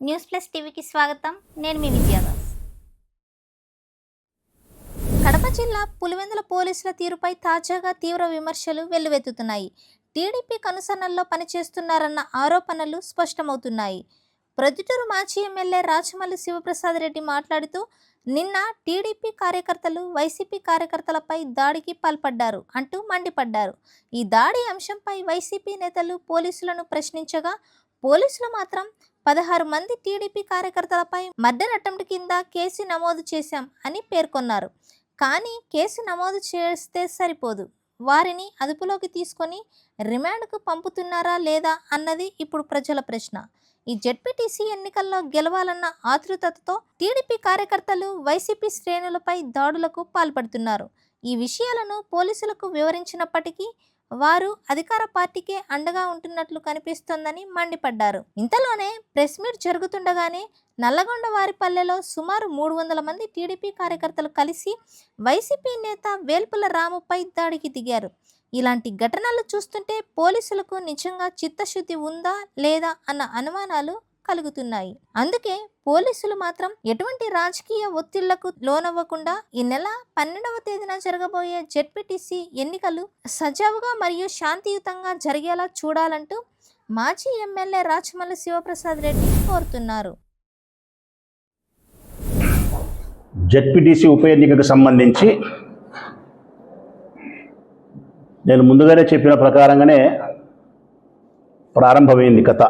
News plus టీవీకి స్వాగతం. నేను మీ విద్యాదాస్ కడప జిల్లా పులివెందుల పోలీసుల తీరుపై తాజాగా తీవ్ర విమర్శలు వెల్లువెత్తుతున్నాయి. టీడీపీ కనుసన్నల్లో పనిచేస్తున్నారన్న ఆరోపణలు స్పష్టమవుతున్నాయి. ప్రొద్దుటూరు మాజీ ఎమ్మెల్యే రాచమల్లి శివప్రసాద్ రెడ్డి మాట్లాడుతూ నిన్న టీడీపీ కార్యకర్తలు వైసీపీ కార్యకర్తలపై దాడికి పాల్పడ్డారు అంటూ మండిపడ్డారు. ఈ దాడి అంశంపై వైసీపీ నేతలు పోలీసులను ప్రశ్నించగా పోలీసులు మాత్రం పదహారు మంది టీడీపీ కార్యకర్తలపై మర్డర్ అటెంప్ట్ కింద కేసు నమోదు చేశాం అని పేర్కొన్నారు. కానీ కేసు నమోదు చేస్తే సరిపోదు. వారిని అదుపులోకి తీసుకొని రిమాండ్కు పంపుతున్నారా లేదా అన్నది ఇప్పుడు ప్రజల ప్రశ్న. ఈ జడ్పీటీసీ ఎన్నికల్లో గెలవాలన్న ఆతృతతో టీడీపీ కార్యకర్తలు వైసీపీ శ్రేణులపై దాడులకు పాల్పడుతున్నారు. ఈ విషయాలను పోలీసులకు వివరించినప్పటికీ వారు అధికార పార్టీకే అండగా ఉంటున్నట్లు కనిపిస్తోందని మండిపడ్డారు. ఇంతలోనే ప్రెస్ మీట్ జరుగుతుండగానే నల్లగొండ వారిపల్లెలో సుమారు మూడు వందల మంది టీడీపీ కార్యకర్తలు కలిసి వైసీపీ నేత వేల్పుల రాముపై దాడికి దిగారు. ఇలాంటి ఘటనలు చూస్తుంటే పోలీసులకు నిజంగా చిత్తశుద్ధి ఉందా లేదా అన్న అనుమానాలు కలుగుతున్నాయి. అందుకే పోలీసులు మాత్రం ఎటువంటి రాజకీయ ఒత్తిళ్ళకు లోనవ్వకుండా ఈ నెల పన్నెండవ తేదీన జరగబోయే జెడ్పీటీసీ ఎన్నికలు సజావుగా మరియు శాంతియుతంగా జరిగేలా చూడాలంటూ మాజీ ఎమ్మెల్యే రాచమల్లి శివప్రసాద్ రెడ్డి కోరుతున్నారు. జెడ్పీటీసీ ఉప ఎన్నికకు సంబంధించి నేను ముందుగానే చెప్పిన ప్రకారంగానే ప్రారంభమైంది కథ.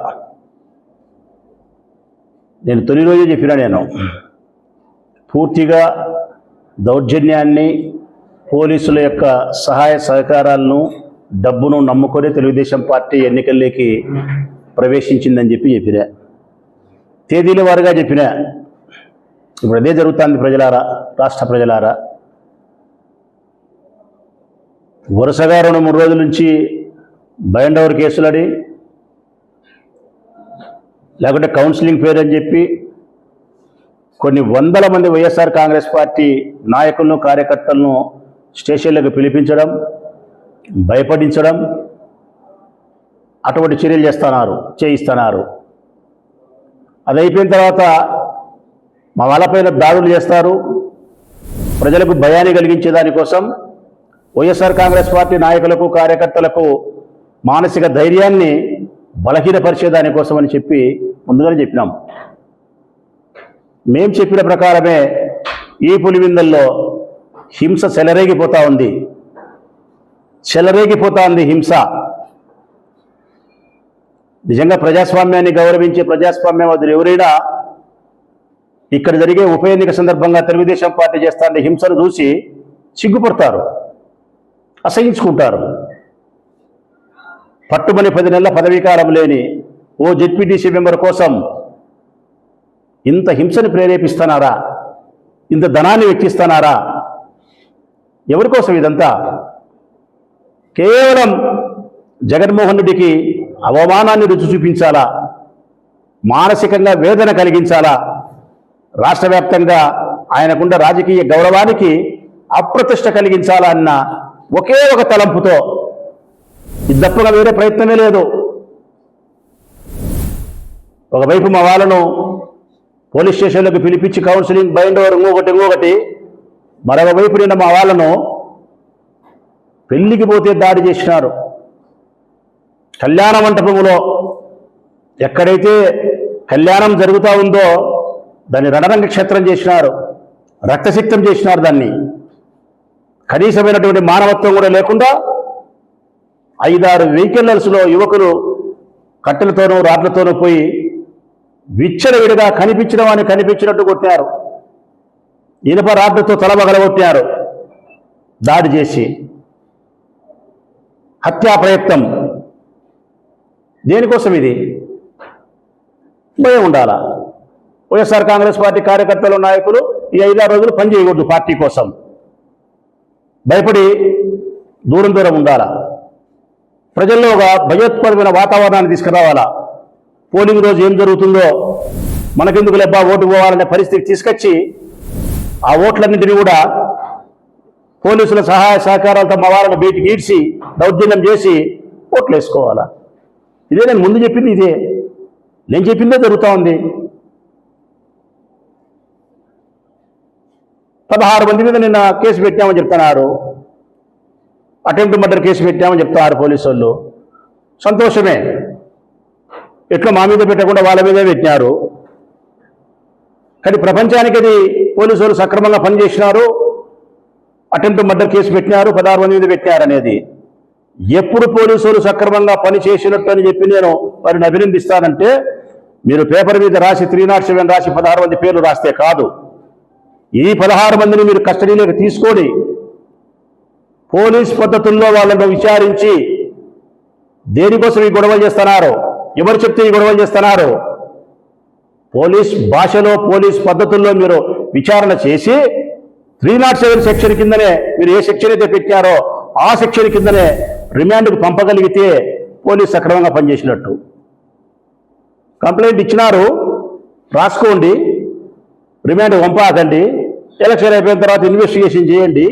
నేను తొలి రోజే చెప్పినా నేను. పూర్తిగా దౌర్జన్యాన్ని పోలీసుల యొక్క సహాయ సహకారాలను డబ్బును నమ్ముకొని తెలుగుదేశం పార్టీ ఎన్నికల్లోకి ప్రవేశించిందని చెప్పి చెప్పినా. తేదీల వారుగా చెప్పిన. ఇప్పుడు అదే జరుగుతుంది ప్రజలారా రాష్ట్ర ప్రజలారా. వరుసగా రెండు మూడు రోజుల నుంచి బయండవర్ కేసులడి కేసులని లేకుంటే కౌన్సిలింగ్ పేరు అని చెప్పి కొన్ని వందల మంది వైఎస్ఆర్ కాంగ్రెస్ పార్టీ నాయకులను కార్యకర్తలను స్టేషన్లకు పిలిపించడం భయపడించడం అటువంటి చర్యలు చేస్తున్నారు చేయిస్తున్నారు. అది అయిపోయిన తర్వాత మా వాళ్ళపైన దాడులు చేస్తారు. ప్రజలకు భయాన్ని కలిగించే దానికోసం వైఎస్ఆర్ కాంగ్రెస్ పార్టీ నాయకులకు కార్యకర్తలకు మానసిక ధైర్యాన్ని బలహీనపరిచే దానికోసం అని చెప్పి ముందుగానే చెప్పినాం. మేం చెప్పిన ప్రకారమే ఈ పులివిందల్లో హింస చెలరేగిపోతా ఉంది. చెలరేగిపోతా ఉంది హింస. నిజంగా ప్రజాస్వామ్యాన్ని గౌరవించే ప్రజాస్వామ్యవాదులు ఎవరైనా ఇక్కడ జరిగే ఉప ఎన్నిక సందర్భంగా తెలుగుదేశం పార్టీ చేస్తున్న హింసను చూసి సిగ్గుపడతారు అసహించుకుంటారు. పట్టుమని పది నెలల పదవీకాలం లేని ఓ జెడ్పీటీసీ మెంబర్ కోసం ఇంత హింసను ప్రేరేపిస్తున్నారా ఇంత ధనాన్ని వెచ్చిస్తున్నారా ఎవరి కోసం ఇదంతా? కేవలం జగన్మోహన్ రెడ్డికి అవమానాన్ని రుచి చూపించాలా? మానసికంగా వేదన కలిగించాలా? రాష్ట్ర వ్యాప్తంగా ఆయనకున్న రాజకీయ గౌరవానికి అప్రతిష్ట కలిగించాలా అన్న ఒకే ఒక తలంపుతో ఇది తప్పగా వేరే ప్రయత్నమే లేదు. ఒకవైపు మా వాళ్ళను పోలీస్ స్టేషన్లకు పిలిపించి కౌన్సిలింగ్ బైండ్ ఓవర్ ఇంకొకటి ఇంకొకటి. మరొక వైపు నిన్న మా వాళ్ళను పెళ్ళికి పోతే దాడి చేసినారు. కళ్యాణ మంటపంలో ఎక్కడైతే కళ్యాణం జరుగుతూ ఉందో దాన్ని రణరంగ క్షేత్రం చేసినారు. రక్తసిక్తం చేసినారు దాన్ని. కనీసమైనటువంటి మానవత్వం కూడా లేకుండా ఐదారు వెహికల్లర్స్లో యువకులు కట్టెలతోనూ రాడ్లతోనూ పోయి విచ్చలవిడిగా కనిపించిన వాడిని కనిపించినట్టు కొట్టారు ఇనుప రాడ్లతో తలబగలగొట్టారు దాడి చేసి హత్యా ప్రయత్నం. దేనికోసం ఇది? భయం ఉండాలా? వైఎస్ఆర్ కాంగ్రెస్ పార్టీ కార్యకర్తలు నాయకులు ఈ ఐదారు రోజులు పనిచేయకూడదు పార్టీ కోసం. భయపడి దూరం దూరం ఉండాలా? ప్రజల్లో ఒక భయోత్పరమైన వాతావరణాన్ని తీసుకురావాలా? పోలింగ్ రోజు ఏం జరుగుతుందో మనకెందుకు లెబ్బా ఓటు పోవాలనే పరిస్థితి తీసుకొచ్చి ఆ ఓట్లన్నింటినీ కూడా పోలీసుల సహాయ సహకారాలతో మా వాళ్ళని బయటికి ఈడ్చి దౌర్జన్యం చేసి ఓట్లు వేసుకోవాలా? ఇదే నేను ముందు చెప్పింది ఇదే. నేను చెప్పిందే జరుగుతూ ఉంది. పదహారు మంది మీద నిన్న కేసు పెట్టామని చెప్తున్నారు. అటెంప్ట్ మర్డర్ కేసు పెట్టామని చెప్తారు పోలీసు వాళ్ళు సంతోషమే. ఎట్లా మా మీద పెట్టకుండా వాళ్ళ మీదే పెట్టినారు. కానీ ప్రపంచానికి అది పోలీసు వాళ్ళు సక్రమంగా పనిచేసినారు. అటెంప్ట్ మర్డర్ కేసు పెట్టినారు. పదహారు మంది మీద పెట్టినారు అనేది. ఎప్పుడు పోలీసు సక్రమంగా పని చేసినట్టు అని చెప్పి నేను వారిని అభినందిస్తానంటే మీరు పేపర్ మీద రాసి త్రీ నాట్ సెవెన్ రాసి పదహారు మంది పేర్లు రాస్తే కాదు. ఈ పదహారు మందిని మీరు కస్టడీలోకి తీసుకొని పోలీస్ పద్ధతుల్లో వాళ్ళను విచారించి దేనికోసం ఈ గొడవలు చేస్తున్నారు? ఎవరు చెప్తే ఈ గొడవలు చేస్తున్నారు? పోలీస్ భాషలో పోలీస్ పద్ధతుల్లో మీరు విచారణ చేసి త్రీ నాట్ సెవెన్ సెక్షన్ కిందనే మీరు ఏ సెక్షన్ అయితే పెట్టారో ఆ సెక్షన్ కిందనే రిమాండ్కు పంపగలిగితే పోలీస్ సక్రమంగా పనిచేసినట్టు. కంప్లైంట్ ఇచ్చినారు రాసుకోండి రిమాండ్ పంపాకండి ఎలక్షన్ అయిపోయిన తర్వాత ఇన్వెస్టిగేషన్ చేయండి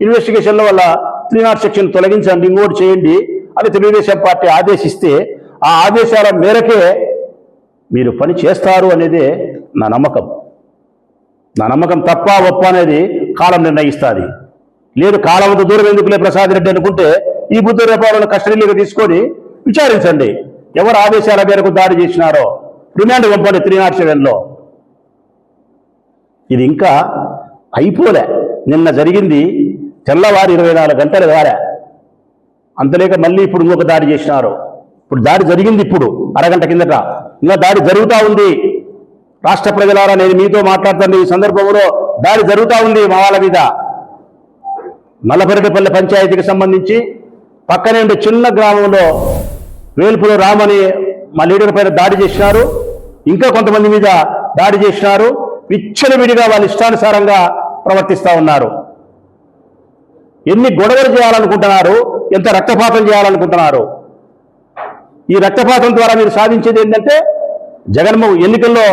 ఇన్వెస్టిగేషన్ల వల్ల త్రీ నాట్ సెక్షన్ తొలగించండి ఇంకోటి చేయండి. అని తెలుగుదేశం పార్టీ ఆదేశిస్తే ఆ ఆదేశాల మేరకే మీరు పని చేస్తారు అనేది నా నమ్మకం. నా నమ్మకం తప్ప ఒప్ప అనేది కాలం నిర్ణయిస్తుంది. లేదు కాలం అంత దూరం ఎందుకులే ప్రసాద్ రెడ్డి అనుకుంటే ఈ బుద్ధ రేపాలను కస్టడీలోకి తీసుకొని విచారించండి. ఎవరు ఆదేశాల మేరకు దాడి చేసినారో రిమాండ్ పంపండి త్రీ నాట్ సెవెన్లో. ఇది ఇంకా అయిపోలే. నిన్న జరిగింది తెల్లవారు ఇరవై నాలుగు గంటలు వారా. అంతలేక మళ్ళీ ఇప్పుడు ఇంకొక దాడి చేసినారు. ఇప్పుడు దాడి జరిగింది ఇప్పుడు అరగంట కిందట. ఇంకా దాడి జరుగుతూ ఉంది. రాష్ట్ర ప్రజలారా నేను మీతో మాట్లాడుతున్న ఈ సందర్భంలో దాడి జరుగుతూ ఉంది మా వాళ్ళ మీద. నల్లపరెడ్డిపల్లి పంచాయతీకి సంబంధించి పక్కనే ఉండే చిన్న గ్రామంలో వేల్పులో రామని మా లీడర్ పైన దాడి చేసినారు. ఇంకా కొంతమంది మీద దాడి చేసినారు. విచ్చలవిడిగా వాళ్ళ ఇష్టానుసారంగా ప్రవర్తిస్తూ ఉన్నారు. ఎన్ని గొడవలు చేయాలనుకుంటున్నారు ఎంత రక్తపాతం చేయాలనుకుంటున్నారు. ఈ రక్తపాతం ద్వారా మీరు సాధించేది ఏంటంటే జగన్మోహన్ ఎన్నికల్లో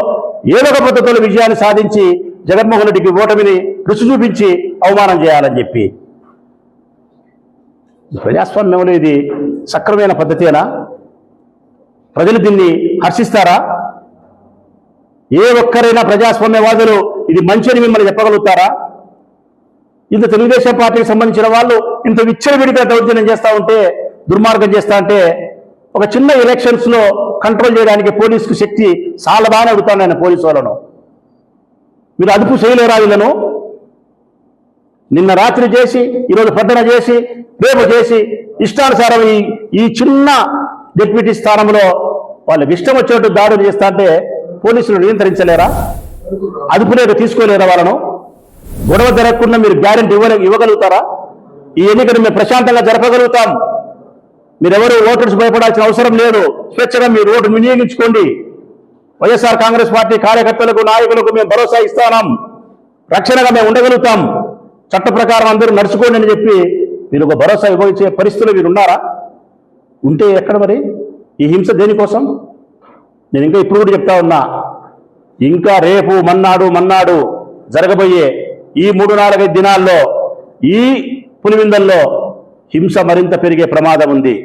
ఏదో ఒక పద్ధతిలో విజయాన్ని సాధించి జగన్మోహన్ రెడ్డికి ఓటమిని రుచి చూపించి అవమానం చేయాలని చెప్పి. ప్రజాస్వామ్యంలో ఇది సక్రమైన పద్ధతేనా? ప్రజలు దీన్ని హర్షిస్తారా? ఏ ఒక్కరైనా ప్రజాస్వామ్యవాదులు ఇది మంచి అని మిమ్మల్ని చెప్పగలుగుతారా? ఇంత తెలుగుదేశం పార్టీకి సంబంధించిన వాళ్ళు ఇంత విచ్చలవిడిగా దౌర్జన్యం చేస్తా ఉంటే దుర్మార్గం చేస్తా ఉంటే ఒక చిన్న ఎలక్షన్స్లో కంట్రోల్ చేయడానికి పోలీసుకు శక్తి చాలా బాగా అడుగుతాను నేను పోలీసు వాళ్ళను. మీరు అదుపు చేయలేరా వీళ్ళను? నిన్న రాత్రి చేసి ఈరోజు పొద్దున చేసి రేపు చేసి ఇష్టానుసారం ఈ ఈ చిన్న డిప్యూటీ స్థానంలో వాళ్ళకి ఇష్టం వచ్చేట్టు దాడులు చేస్తా అంటే పోలీసులు నియంత్రించలేరా? అదుపులేరు తీసుకోలేరా వాళ్ళను? గొడవ జరగకుండా మీరు గ్యారెంటీ ఇవ్వ ఇవ్వగలుగుతారా? ఈ ఎన్నికను మేము ప్రశాంతంగా జరపగలుగుతాం. మీరెవరు ఓటర్స్ భయపడాల్సిన అవసరం లేదు. స్వేచ్ఛగా మీరు ఓటు వినియోగించుకోండి. వైఎస్ఆర్ కాంగ్రెస్ పార్టీ కార్యకర్తలకు నాయకులకు మేము భరోసా ఇస్తాం రక్షణగా మేము ఉండగలుగుతాం. చట్ట ప్రకారం అందరూ నడుచుకోండి అని చెప్పి మీరు ఒక భరోసా ఇవ్వచ్చే పరిస్థితులు మీరు ఉన్నారా? ఉంటే ఎక్కడ మరి? ఈ హింస దేనికోసం? నేను ఇంకా ఇప్పుడు కూడా చెప్తా ఉన్నా. ఇంకా రేపు మన్నాడు మన్నాడు జరగబోయే ఈ మూడు నాలుగైదు దినాల్లో ఈ పులివిందల్లో హింస మరింత పెరిగే ప్రమాదం ఉంది.